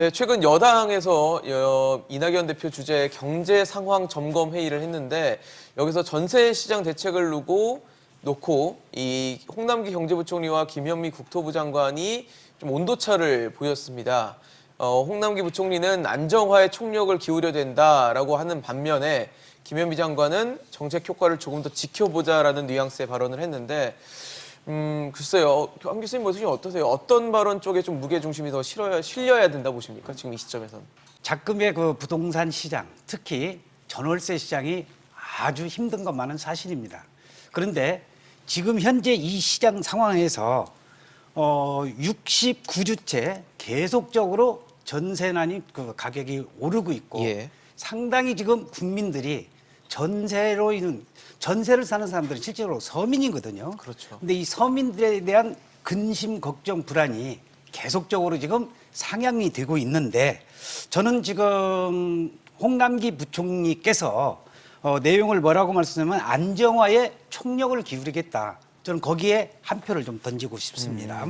네, 최근 여당에서 여- 이낙연 대표 주재 경제 상황 점검 회의를 했는데 여기서 전세 시장 대책을 놓고 놓고 이 홍남기 경제부총리와 김현미 국토부 장관이 좀 온도차를 보였습니다. 어, 홍남기 부총리는 안정화에 총력을 기울여야 된다라고 하는 반면에 김현미 장관은 정책 효과를 조금 더 지켜보자라는 뉘앙스의 발언을 했는데 음, 글쎄요. 한 교수님 보시기 어떠세요? 어떤 발언 쪽에 좀 무게 중심이 더 실어야, 실려야 된다 보십니까? 지금 이 시점에서는. 작금의 그 부동산 시장, 특히 전월세 시장이 아주 힘든 것만은 사실입니다. 그런데 지금 현재 이 시장 상황에서 어 69주째 계속적으로 전세난이 그 가격이 오르고 있고 예. 상당히 지금 국민들이 전세로 있는 전세를 사는 사람들은 실제로 서민이거든요. 그렇죠. 근데 이 서민들에 대한 근심, 걱정, 불안이 계속적으로 지금 상향이 되고 있는데 저는 지금 홍남기 부총리께서 어, 내용을 뭐라고 말씀하면 안정화에 총력을 기울이겠다. 저는 거기에 한 표를 좀 던지고 싶습니다.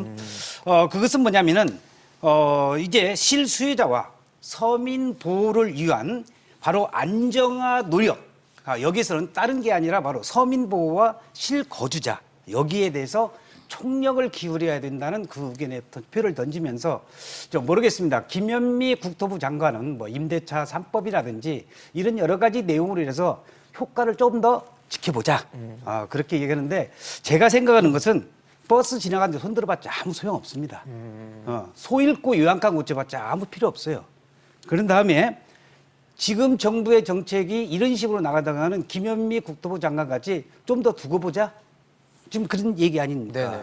어, 그것은 뭐냐면은 어, 이제 실수요자와 서민 보호를 위한 바로 안정화 노력 아, 여기서는 다른 게 아니라 바로 서민 보호와 실거주자 여기에 대해서 총력을 기울여야 된다는 그 의견에 표를 던지면서 좀 모르겠습니다. 김현미 국토부 장관은 뭐 임대차 3법이라든지 이런 여러 가지 내용으로 인해서 효과를 조금 더 지켜보자. 아, 그렇게 얘기하는데 제가 생각하는 것은 버스 지나가는데 손 들어봤자 아무 소용 없습니다. 어, 소 잃고 요양강 고쳐봤자 아무 필요 없어요. 그런 다음에 지금 정부의 정책이 이런 식으로 나가다가는 김현미 국토부 장관 같이 좀 더 두고 보자. 지금 그런 얘기 아닙니까?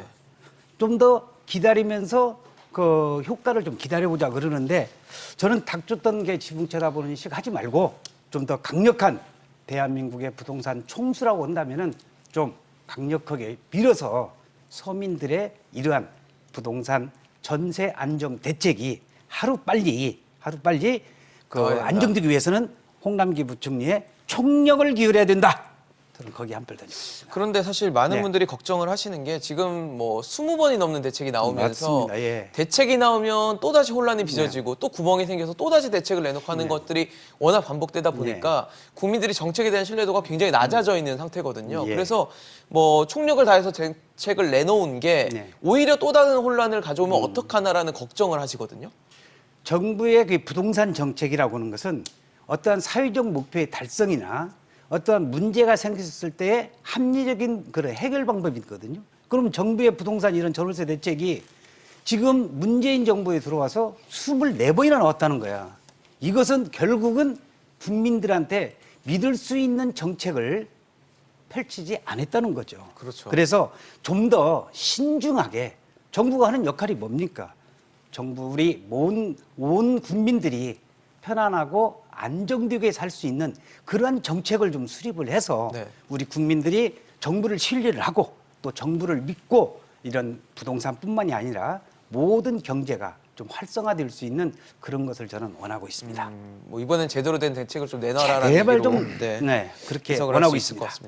좀 더 기다리면서 그 효과를 좀 기다려보자 그러는데 저는 닭 줬던 게 지붕 쳐다보는 식 하지 말고 좀 더 강력한 대한민국의 부동산 총수라고 한다면은 좀 강력하게 밀어서 서민들의 이러한 부동산 전세 안정 대책이 하루 빨리 하루 빨리 그 나와야 된다. 안정되기 위해서는 홍남기 부총리의 총력을 기울여야 된다. 저는 거기 한표 던졌습니다. 그런데 사실 많은 네. 분들이 걱정을 하시는 게 지금 뭐 20번이 넘는 대책이 나오면서 맞습니다. 예. 대책이 나오면 또다시 혼란이 빚어지고 또 구멍이 생겨서 또다시 대책을 내놓고 하는 네. 것들이 워낙 반복되다 보니까 국민들이 정책에 대한 신뢰도가 굉장히 낮아져 있는 상태거든요. 예. 그래서 뭐 총력을 다해서 대책을 내놓은 게 네. 오히려 또 다른 혼란을 가져오면 어떡하나라는 걱정을 하시거든요. 정부의 그 부동산 정책이라고 하는 것은 어떠한 사회적 목표의 달성이나 어떠한 문제가 생겼을 때의 합리적인 그런 해결 방법이 있거든요. 그럼 정부의 부동산 이런 전월세 대책이 지금 문재인 정부에 들어와서 24번이나 나왔다는 거야. 이것은 결국은 국민들한테 믿을 수 있는 정책을 펼치지 않았다는 거죠. 그렇죠. 그래서 좀 더 신중하게 정부가 하는 역할이 뭡니까? 정부 우리 온, 온 국민들이 편안하고 안정되게 살 수 있는 그러한 정책을 좀 수립을 해서 네. 우리 국민들이 정부를 신뢰를 하고 또 정부를 믿고 이런 부동산뿐만이 아니라 모든 경제가 좀 활성화될 수 있는 그런 것을 저는 원하고 있습니다. 음, 뭐 이번엔 제대로 된 대책을 좀 내놔라라는 제발 좀 네, 그렇게 해석을 할 원하고 수 있을 것 있습니다. 같습니다.